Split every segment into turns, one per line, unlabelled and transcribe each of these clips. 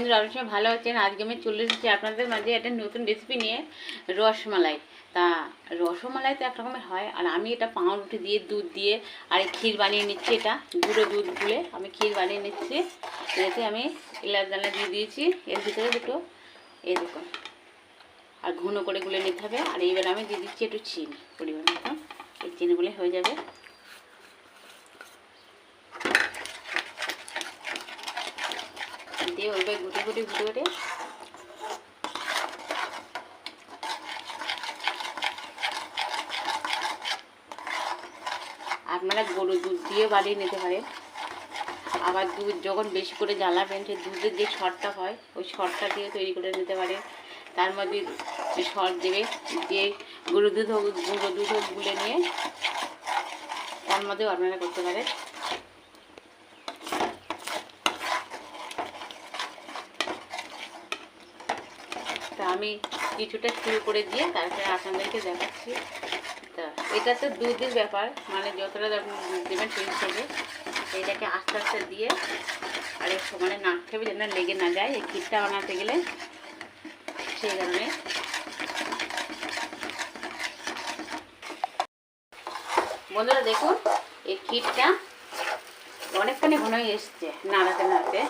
বন্ধুরা আপনার ভালো আছেন আজকে আমি চলে এসেছি আপনাদের মাঝে একটা নতুন রেসিপি নিয়ে রসমালাই। তা রসমালাই তো এক রকমের হয়, আর আমি এটা পাউরুটি দিয়ে, দুধ দিয়ে, আর ক্ষীর বানিয়ে নিচ্ছি এটা, গুঁড়ো দুধ গুলে আমি ক্ষীর বানিয়ে নিচ্ছি। এতে আমি এলাচ দানা দিয়ে দিয়েছি, এর ভিতরে দুটো, এই দেখুন, আর ঘন করে গুলে নিতে হবে। আর এইবার আমি দিয়ে দিচ্ছি একটু চিনি, পরিমাণ মতো। এই চিনিগুলো হয়ে যাবে। দিয়ে ওইভাবে গুটি গুটি গুটি গুটি। আপনারা গরু দুধ দিয়ে বাড়িয়ে নিতে পারেন আবার দুধ যখন বেশি করে জ্বালাবেন, সেই দুধের যে সরটা হয়, ওই সরটা দিয়ে তৈরি করে নিতে পারে। তার মধ্যে সর দেবে, দিয়ে গরু দুধ হোক, গুঁড়ো দুধ হোক গুলে নিয়ে, তার মধ্যেও আপনারা করতে পারেন আমি কিছুটা শুরু করে দিয়ে তারপরে আপনাদেরকে দেখাচ্ছি। তা, এটা তো দুধের ব্যাপার মানে যতটা দেবেন সেই হিসেবে এটাকে আস্তে আস্তে দিয়ে আর এক সমানে নাড়তে হবে যেন লেগে না যায়, এই ক্ষীরটা বানাতে গেলে সেই কারণে। বন্ধুরা দেখুন, এই ক্ষীরটা অনেকখানি ঘন এসছে, নাড়াতে নাড়াতে।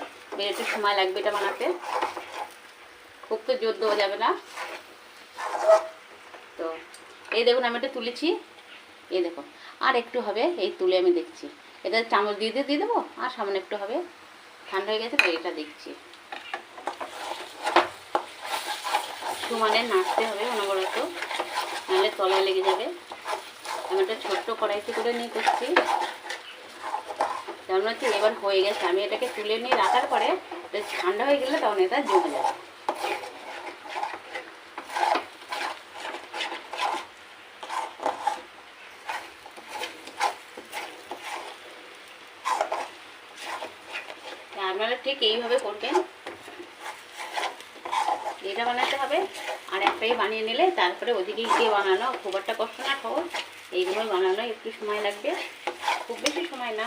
একটু সময় লাগবে এটা বানাতে। খুব তো জোর দেওয়া যাবে না। তো, এই দেখুন আমি এটা তুলেছি। এই দেখুন, আর একটু হবে, এই তুলে আমি দেখছি। এটা চামচ দিয়ে দিয়ে দিয়ে দেবো, আর সামনে একটু হবে। ঠান্ডা হয়ে গেছে তো এটা দেখছি। সমানে নাড়তে হবে অনবরত, নাহলে তলায় লেগে যাবে। আমি একটা ছোট্ট কড়াইতে করে নিয়ে করছি। তার মধ্যে এবার হয়ে গেছে। আমি এটাকে তুলে নিয়ে রাখার পরে ঠান্ডা হয়ে গেলে তখন এটা জমে যাবে তা আপনারা ঠিক এইভাবে করবেন। এটা বানাতে হবে, আর একটাই বানিয়ে নিলে তারপরে ওদিকে গিয়ে বানানো। খুব একটা কষ্ট না খবর এইগুলোই বানানো একটু সময় লাগবে। খুব বেশি সময় না।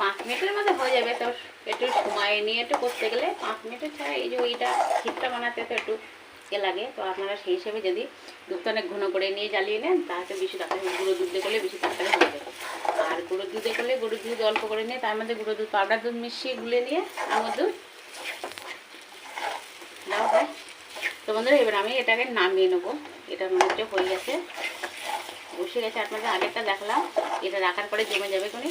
পাঁচ মিনিটের মধ্যে হয়ে যাবে তো, একটু সময় নিয়ে একটু করতে গেলে। পাঁচ মিনিটের ছাড়া এই যে ওইটা ক্ষীরটা বানাতে তো একটু এ লাগে। তো আপনারা সেই হিসেবে যদি দুধটা অনেক ঘন করে নিয়ে জ্বালিয়ে নেন, তাহলে বেশি তাড়াতাড়ি, গুঁড়ো দুধ দিয়ে করলে বেশি তাড়াতাড়ি হয়ে যাবে। আর গুঁড়ো দুধে করলে গুঁড়ো দুধ অল্প করে নিয়ে তার মধ্যে গুঁড়ো দুধ, পাউডার দুধ মিশিয়ে গুলে নিয়ে আমার দুধ। হয় তো বন্ধুরা, এবার আমি এটাকে নামিয়ে নেব। এটা মনে হচ্ছে হয়ে গেছে। বসে গেছে, আপনাদের আগেরটা দেখলাম। এটা রাখার পরে জমে যাবে কোনি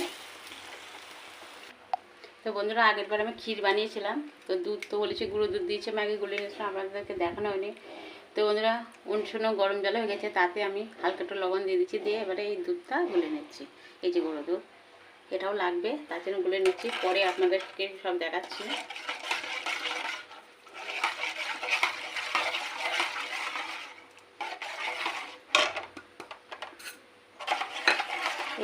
তো বন্ধুরা আগের বার আমি ক্ষীর বানিয়েছিলাম। তো দুধ তো বলেছি, গুঁড়ো দুধ দিয়েছে ম্যাগি গুলে নিয়েছিলাম, আপনাদেরকে দেখানো হয়নি। তো বন্ধুরা উনশোনো গরম জল হয়ে গেছে, তাতে আমি হালকা একটু লবণ দিয়ে দিচ্ছি, দিয়ে এবারে এই দুধটা গুলে নিচ্ছি। এই যে গুঁড়ো দুধ এটাও লাগবে, তার জন্য গুলে নিচ্ছি। পরে আপনাদেরকে সব দেখাচ্ছি।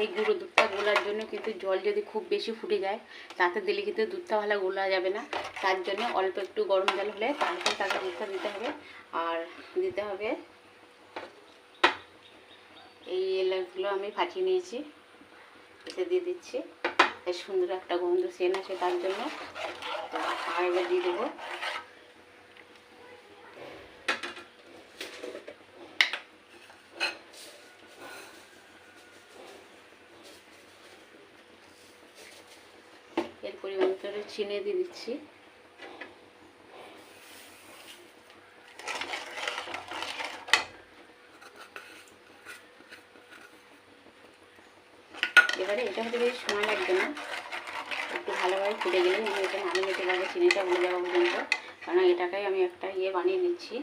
এই গুঁড়ো দুধটা গোলার জন্য কিন্তু জল যদি খুব বেশি ফুটে যায়, তাতে দিলে কিন্তু দুধটা ভালো গোলা যাবে না। তার জন্য অল্প একটু গরম জল হলে তারপর তাকে দুধটা দিতে হবে। আর দিতে হবে এই এলাচগুলো আমি ফাটিয়ে নিয়েছি। এতে দিয়ে দিচ্ছি। এই সুন্দর একটা গন্ধ সেন আছে তার জন্য। আরেকবার দিয়ে দেবো। এর পরিমাণ চিনি দিয়ে দিচ্ছি। এবারে এটা হতে বেশি সময় লাগবে না। একটু ভালোভাবে ফুটে গেলে আমি এটা নামিয়ে নিতে পারব চিনিটা উড়ে যাওয়া পর্যন্ত। কারণ এটাকাই আমি একটা ইয়ে বানিয়ে নিচ্ছি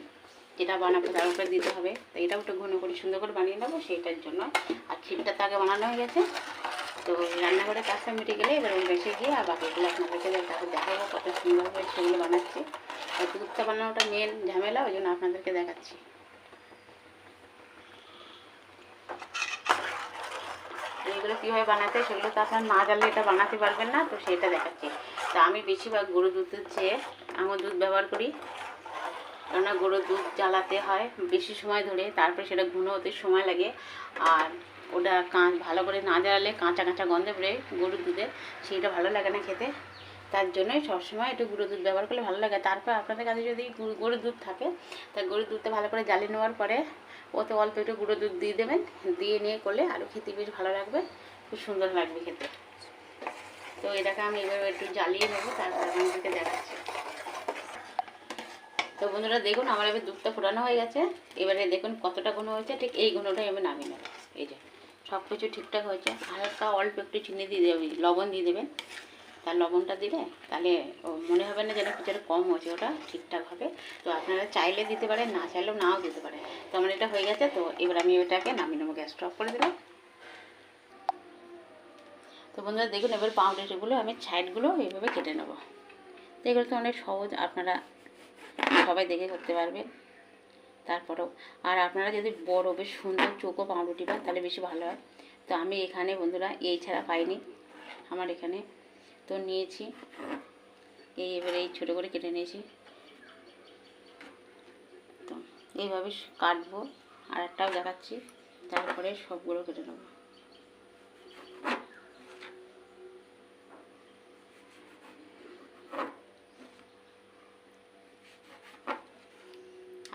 যেটা বানাবো তার উপরে দিতে হবে। তো এটাও একটু ঘন করে, সুন্দর করে বানিয়ে নেব সেইটার জন্য। আর ক্ষীরটা তো আগে বানানো হয়ে গেছে। তো রান্নাঘরে কাজটা মিটে গেলে এবার ওই বেসে গিয়ে আর বাকিগুলো আপনাদেরকে তারপর দেখাবো কত সুন্দরভাবে সেগুলো বানাচ্ছি। আর দুধটা বানানোটা মেন ঝামেলা, ওই জন্য আপনাদেরকে দেখাচ্ছি। এইগুলো কীভাবে বানাতে সেগুলো তো আপনার না জানলে এটা বানাতে পারবেন না, তো সেটা দেখাচ্ছি। তা আমি বেশিরভাগ গরু দুধের চেয়ে আমার দুধ ব্যবহার করি। কেননা গরুর দুধ জ্বালাতে হয় বেশি সময় ধরে, তারপরে সেটা ঘন হতে সময় লাগে। আর ওটা কাঁচ ভালো করে না জ্বালালে কাঁচা কাঁচা গন্ধে পড়ে গরুর দুধে সেইটা ভালো লাগে না খেতে। তার জন্যই সবসময় একটু গুঁড়ো দুধ ব্যবহার করলে ভালো লাগে। তারপর আপনাদের কাছে যদি গরুর দুধ থাকে, তা গরুর দুধটা ভালো করে জ্বালিয়ে নেওয়ার পরে ওতে অল্প একটু গুঁড়ো দুধ দিয়ে দেবেন। দিয়ে নিয়ে করলে আরও খেতে বেশ ভালো লাগবে, খুব সুন্দর লাগবে খেতে। তো এটাকে আমি এবার একটু জ্বালিয়ে নেব, তারপর আপনাদেরকে দেখাচ্ছি। তো বন্ধুরা, দেখুন আমার এবার দুধটা ফোটানো হয়ে গেছে। এবারে দেখুন কতটা গুণ হয়েছে, ঠিক এই গুণটাই আমি নামিয়ে নেব। এই যে সব কিছু ঠিকঠাক হয়েছে। হালকা অল্প একটু চিনি দিয়ে দেবে লবণ দিয়ে দেবেন। তার লবণটা দিলে তাহলে মনে হবে না যেন কিছুটা কম হয়েছে, ওটা ঠিকঠাক হবে। তো আপনারা চাইলে দিতে পারেন, না চাইলেও নাও দিতে পারে তো আমার এটা হয়ে গেছে, তো এবার আমি ওটাকে নামিয়ে নেব, গ্যাসটা অফ করে দিলাম। তো বন্ধুরা, দেখুন, এবার পাউরুটিগুলো আমি সাইডগুলো এইভাবে কেটে নেব। তো এগুলো তো অনেক সহজ, আপনারা সবাই দেখে করতে পারবেন তারপরেও, আর আপনারা যদি বড়, বেশ সুন্দর চোখো পাউরুটি পান, তাহলে বেশি ভালো হয়। তো আমি এখানে বন্ধুরা, এই ছাড়া পাইনি আমার এখানে তো নিয়েছি। এই এবারে এই ছোটো করে কেটে নিয়েছি। তো এইভাবে কাটবো। আর একটাও দেখাচ্ছি। তারপরে সবগুলো কেটে নেব।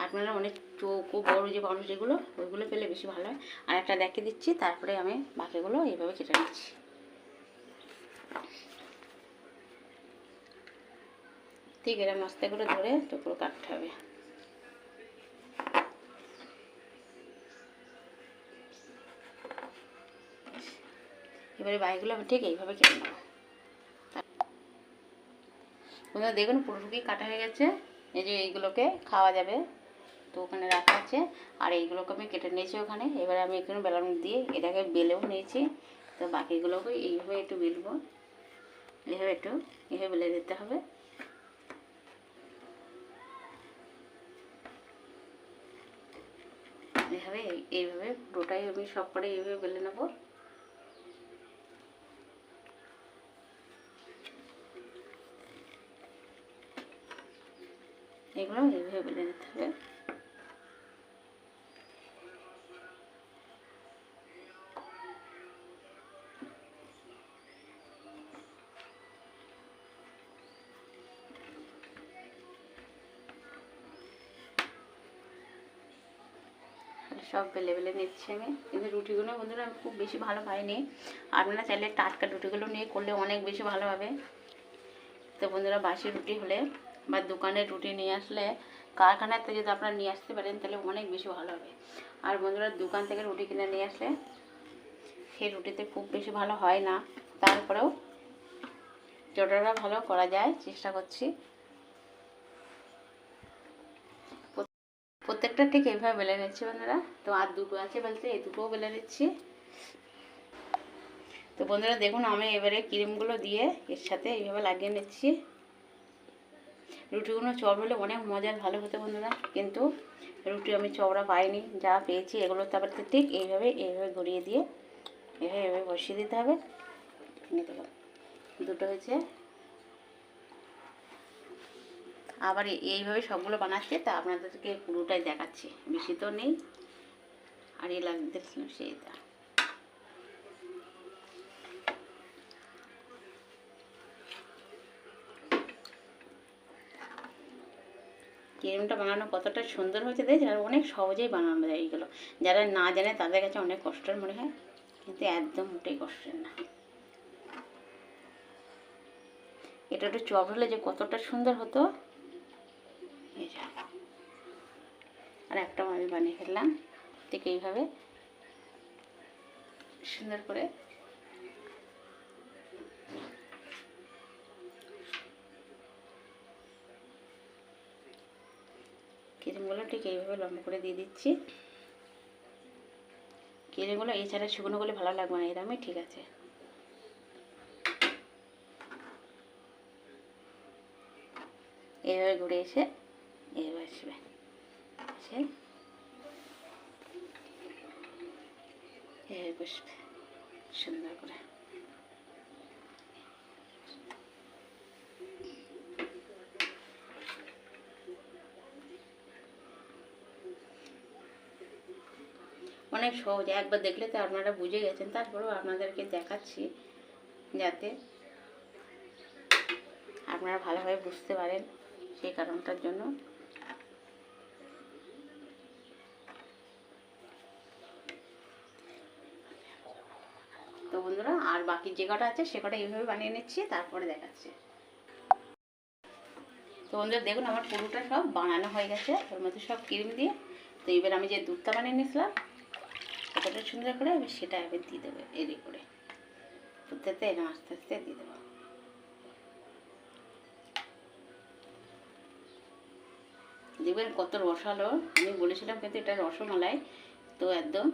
আপনারা অনেক চৌকো, বড় যে মানুষ যেগুলো, ওইগুলো পেলে বেশি ভালো হয়। আর একটা দেখে দিচ্ছি, তারপরে আমি বাকিগুলো এইভাবে কেটে নিচ্ছি। ঠিক এরকম আস্তে করে ধরে টুকরো কাটতে হবে এবারে বাইকগুলো আমি ঠিক এইভাবে কেটে নেব বন্ধুরা দেখুন পুরোটুকুই কাটা হয়ে গেছে এই যে এইগুলোকে খাওয়া যাবে তো ওখানে রাখা আছে আর এইগুলোকে আমি কেটে নিয়েছি ওখানে এবারে আমি এখানে বেলন দিয়ে এটাকে বেলেও নিয়েছি তো বাকিগুলোকে এইভাবে একটু বেলবো এইভাবে একটু এইভাবে বেলে দিতে হবে এইভাবে এই- এইভাবে, পুরোটাই আমি সব করে এইভাবে বেলে নেব। এগুলো এইভাবে বেলে নিতে হবে। সব বেলে নিচ্ছি আমি। কিন্তু রুটিগুলো বন্ধুরা আমি খুব বেশি ভালো পাইনি। আপনারা চাইলে টাটকা রুটিগুলো নিয়ে করলে অনেক বেশি ভালো হবে। তো বন্ধুরা, বাসি রুটি হলে বা দোকানের রুটি নিয়ে আসলে কারখানাতে যদি আপনারা নিয়ে আসতে পারেন, তাহলে অনেক বেশি ভালো হবে। আর বন্ধুরা, দোকান থেকে রুটি কিনে নিয়ে আসলে সেই রুটিতে খুব বেশি ভালো হয় না। তারপরেও যতটা ভালো করা যায়, চেষ্টা করছি। প্রত্যেকটা ঠিক এইভাবে বেলে নিচ্ছি বন্ধুরা। তো আর দুটো আছে বলতে, এই দুটোও বেলে নিচ্ছি। তো বন্ধুরা দেখুন, আমি এবারে ক্রিমগুলো দিয়ে এর সাথে এইভাবে লাগিয়ে নিচ্ছি। রুটিগুলো চপ হলে অনেক মজার ভালো হতো বন্ধুরা, কিন্তু রুটি আমি চওড়া পাইনি, যা পেয়েছি এগুলো তারপর ঠিক এইভাবে এইভাবে ঘুরিয়ে দিয়ে এভাবে এভাবে বসিয়ে দিতে হবে। দুটো হয়েছে। আবার এইভাবে সবগুলো বানাচ্ছে, তা আপনাদেরকে পুরোটাই দেখাচ্ছি। বেশি তো নেই। আর এ লাগতে সেইটা ক্রিমটা বানানো কতটা সুন্দর হয়েছে দেখছেন? আর অনেক সহজেই বানানো যায় এইগুলো যারা না জানে, তাদের কাছে অনেক কষ্টের মনে হয়। কিন্তু একদম মোটেই কষ্টের না। এটা একটু চপ হলে যে কতটা সুন্দর হতো। আর একটা আমি বানিয়ে ফেললাম। ঠিক এইভাবে সুন্দর করে ক্রিমগুলো ঠিক এইভাবে লম্বা করে দিয়ে দিচ্ছি। ক্রিমগুলো এছাড়া শুকনো শুকনোগুলো ভালো লাগবে না এরকমই ঠিক আছে। এইভাবে ঘুরে এসে এইভাবে আসবে। এসে এইভাবে বসবে। সুন্দর করে। অনেক সহজ। একবার দেখলে তো আপনারা বুঝে গেছেন। তারপরেও আপনাদেরকে দেখাচ্ছি যাতে আপনারা ভালোভাবে বুঝতে পারেন সেই কারণটার জন্য তো বন্ধুরা আর বাকি যে কটা আছে সে কটা এইভাবে বানিয়ে নিচ্ছি, তারপরে দেখাচ্ছি। তো বন্ধুরা, দেখুন আমার পুরোটা সব বানানো হয়ে গেছে, ওর মধ্যে সব ক্রিম দিয়ে। তো এবার আমি যে দুধটা বানিয়ে নিয়েছিলাম কতটা সুন্দর করে আমি সেটা এবার দিয়ে দেবো এদি করে। দুধটাতে এরকম আস্তে আস্তে দিয়ে দেবো। দেখবেন কত রসালো, আমি বলেছিলাম কিন্তু এটা রসমালাই, তো একদম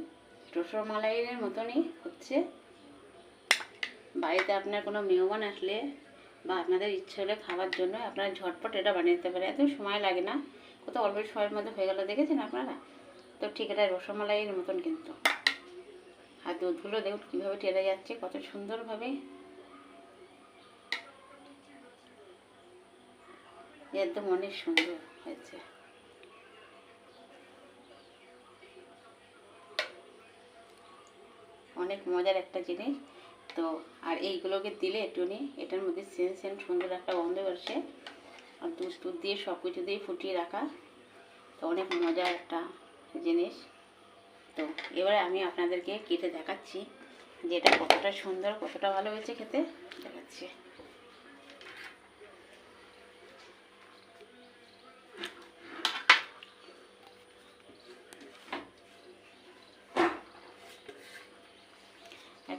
রসমালাইয়ের মতনই হচ্ছে। বাড়িতে আপনার কোনো মেহমান আসলে বা আপনাদের ইচ্ছে হলে খাওয়ার জন্য আপনারা ঝটপট এটা বানিয়ে দিতে পারেন। এত সময় লাগে না। কত অল্প সময়ের মধ্যে হয়ে গেল, দেখেছেন আপনারা? তো ঠিক এটা রসমালাইয়ের মতন কিন্তু। আর দুধগুলো দেখুন কীভাবে টেনে যাচ্ছে, কত সুন্দরভাবে। একদম অনেক সুন্দর হয়েছে। অনেক মজার একটা জিনিস। তো আর এইগুলোকে দিলে একটুনি এটার মধ্যে সেন সেন সুন্দর একটা গন্ধ আসে আর দুধ টুধ দিয়ে সব কিছু দিয়ে ফুটিয়ে রাখা, তো অনেক মজার একটা জিনিস। তো এবারে আমি আপনাদেরকে কেটে দেখাচ্ছি যে এটা কতটা সুন্দর, কতটা ভালো হয়েছে খেতে। দেখাচ্ছি।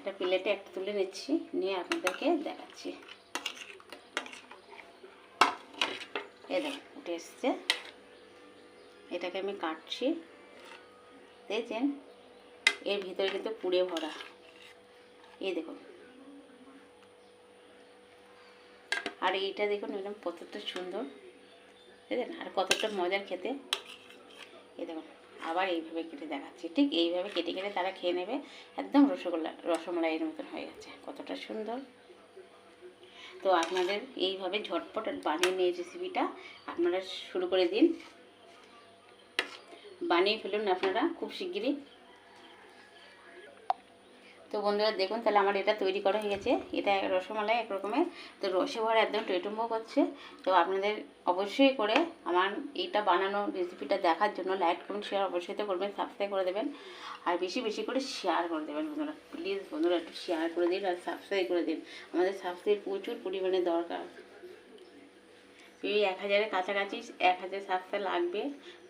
একটা প্লেটে একটা তুলে নিচ্ছি, নিয়ে আপনাদেরকে দেখাচ্ছি। এ দেখুন, উঠে এসছে। এটাকে আমি কাটছি। দেখছেন? এর ভিতরে কিন্তু পুড়ে ভরা। এই দেখুন। আর এইটা দেখুন, একদম কতটা সুন্দর। দেখেন, আর কতটা মজার খেতে। এই দেখুন। আবার এইভাবে কেটে দেখাচ্ছি। ঠিক এইভাবে কেটে কেটে তারা খেয়ে নেবে, একদম রসগোল্লা, রসমালাইয়ের মতন হয়ে গেছে। কতটা সুন্দর। তো আপনাদের এইভাবে ঝটপট বানিয়ে নিয়ে রেসিপিটা আপনারা শুরু করে দিন। বানিয়ে ফেলুন আপনারা খুব শিগগিরই। তো বন্ধুরা দেখুন, তাহলে আমার এটা তৈরি করা হয়ে গেছে। এটা রসমালাই, এক রকমের। তো রসে ভরা একদম টৈটুম্ব করছে। তো আপনাদের অবশ্যই করে আমার এইটা বানানো রেসিপিটা দেখার জন্য লাইক কমেন্ট শেয়ার অবশ্যই তো করবেন সাবস্ক্রাইব করে দেবেন। আর বেশি বেশি করে শেয়ার করে দেবেন বন্ধুরা। প্লিজ বন্ধুরা একটু শেয়ার করে দিন আর সাবস্ক্রাইব করে দিন। আমাদের সাবস্ক্রাইব প্রচুর পরিমাণে দরকার। এই এক হাজারের কাছাকাছি এক হাজার সাবস্ক্রাইব লাগবে।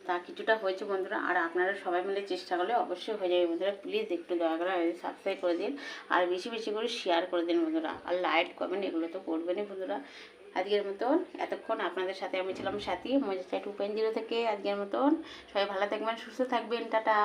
তা কিছুটা হয়েছে বন্ধুরা, আর আপনারা সবাই মিলে চেষ্টা করলে অবশ্যই হয়ে যাবে বন্ধুরা। প্লিজ একটু দয়া করে সাবস্ক্রাইব করে দিন, আর বেশি বেশি করে শেয়ার করে দিন বন্ধুরা, আর লাইক কমেন্ট এগুলো তো করবেনই বন্ধুরা। আজকের মতন এতক্ষণ আপনাদের সাথে আমি ছিলাম সাথী মজা টু পয়েন্ট জিরো থেকে আজকের মতন। সবাই ভালো থাকবেন, সুস্থ থাকবেন, টাটা।